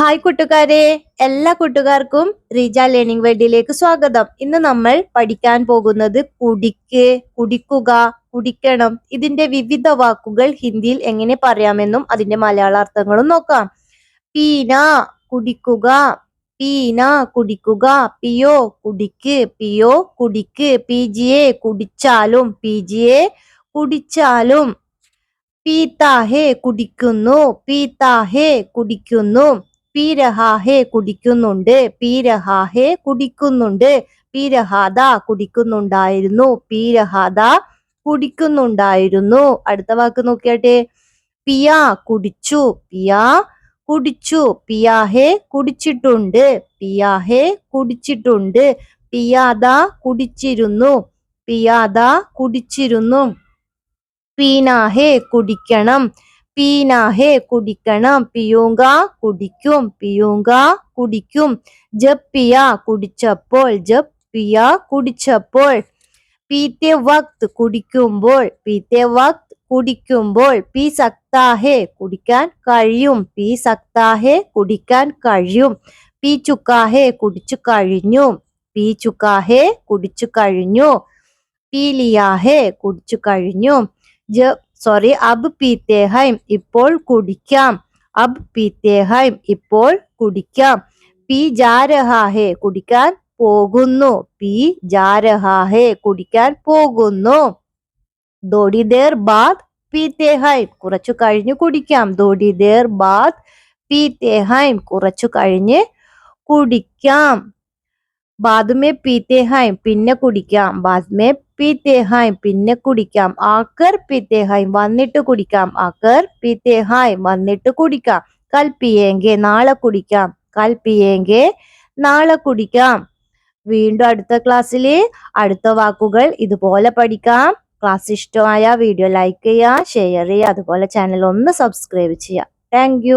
Hi കൂട്ടുകാരെ. എല്ലാ കൂട്ടുകാർക്കും റീജ ലേണിംഗ് വേൾഡിലേക്ക് സ്വാഗതം. ഇന്ന് നമ്മൾ പഠിക്കാൻ പോകുന്നത് കുടിക്ക് കുടിക്കുക കുടിക്കണം. ഇതിന്റെ വിവിധ വാക്കുകൾ ഹിന്ദിയിൽ എങ്ങനെ പറയാമെന്നും അതിന്റെ മലയാള അർത്ഥങ്ങളും നോക്കാം. പീന കുടിക്കുക പീന കുടിക്കുക പിയോ കുടിക്ക് പിയോ കുടിക്ക് പി ജിയെ കുടിച്ചാലും പി ജിയെ കുടിച്ചാലും. പീത്താഹേ കുടിക്കുന്നു പീത്താഹേ കുടിക്കുന്നു. പീ രഹാഹേ കുടിക്കുന്നുണ്ട് പീരഹാഹേ കുടിക്കുന്നുണ്ട് പീരഹാദ കുടിക്കുന്നുണ്ടായിരുന്നു പീരഹാദ കുടിക്കുന്നുണ്ടായിരുന്നു. അടുത്ത വാക്ക് നോക്കിയാട്ടെ. പിയ കുടിച്ചു പിയ കുടിച്ചു പിയാഹേ കുടിച്ചിട്ടുണ്ട് പിയാഹേ കുടിച്ചിട്ടുണ്ട് പിയാദ കുടിച്ചിരുന്നു പിയാദ കുടിച്ചിരുന്നു. പീനാഹേ കുടിക്കണം പീനാഹേ കുടിക്കണം പിയൂങ്ക കുടിക്കും പിയൂങ്ക കുടിക്കും. ജബ് പിയ കുടിച്ചപ്പോൾ ജബ് പിയ കുടിച്ചപ്പോൾ. പീത്തെ വക്ത് കുടിക്കുമ്പോൾ പീത്തെ വക്ത് കുടിക്കുമ്പോൾ പി സക്താഹേ കുടിക്കാൻ കഴിയും. പി സക്താഹേ കുടിക്കാൻ കഴിയും. പി ചുക്കാഹേ കുടിച്ചു കഴിഞ്ഞു. പി ചുക്കാഹേ കുടിച്ചു കഴിഞ്ഞു. പി ലിയാഹേ കുടിച്ചു കഴിഞ്ഞു. ജ സോറി അബ് പീത്തേ ഹൈം ഇപ്പോൾ കുടിക്കാം അബ് പീത്തേ ഹൈം ഇപ്പോൾ കുടിക്കാം പി ജാരഹാഹേ കുടിക്കാൻ പോകുന്നു പി ജാരഹാഹേ കുടിക്കാൻ പോകുന്നു ദോടി ദേർ ബാദ് പീത്തെ ഹൈം കുറച്ചു കഴിഞ്ഞ് കുടിക്കാം ദോടി ദേർ ബാദ് പീത്തെ ഹൈം കുറച്ചു കഴിഞ്ഞ് കുടിക്കാം ബാദുമേ പീത്തേ ഹൈം പിന്നെ കുടിക്കാം. ബാദ്മേ പീത്തേ ഹൈം പിന്നെ കുടിക്കാം. ആക്കർ പീത്തേ ഹൈം വന്നിട്ട് കുടിക്കാം. ആക്കർ പീത്തേ ഹൈം വന്നിട്ട് കുടിക്കാം. കൽപ്പിയേങ്കെ നാളെ കുടിക്കാം. കൽപ്പിയേങ്കെ നാളെ കുടിക്കാം. വീണ്ടും അടുത്ത ക്ലാസ്സിൽ അടുത്ത വാക്കുകൾ ഇതുപോലെ പഠിക്കാം. ക്ലാസ് ഇഷ്ടമായ വീഡിയോ ലൈക്ക് ചെയ്യുക ഷെയർ ചെയ്യുക അതുപോലെ ചാനൽ ഒന്ന് സബ്സ്ക്രൈബ് ചെയ്യുക. താങ്ക്